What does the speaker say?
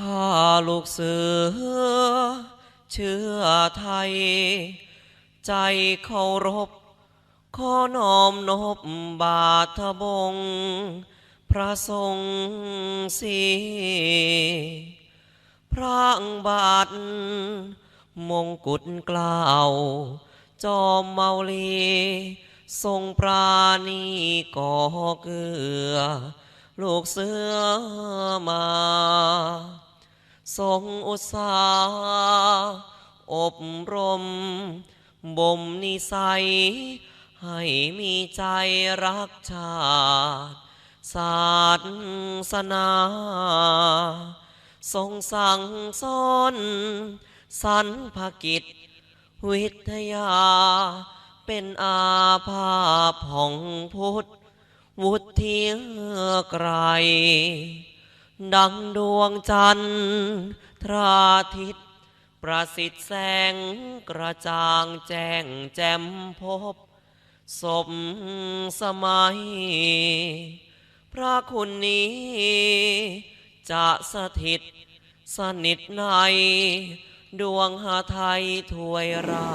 ข้าลูกเสือ เชื้อไทย ใจเคารพ ขอน้อมนบบาทบง พระทรงสีพระบาท มงกุฎกล้าว จอมเมาลีทรงปราณีก่อเกลือ ลูกเสือมา ทรงอุตสาห์อบรม บ่มนิสัย ให้มีใจรักชาติศาสนา ทรงสั่งสอนสรรพกิจ วิทยา เป็นอาภาพของพุทธ วุฒิไกร ดังดวงจันทร์ทราทิต ประสิทธิ์แสงกระจ่างแจ้งแจ่มพบ สมสมัย พระคุณนี้ จะสถิตสนิทใน ดวงหาไทยถวยรา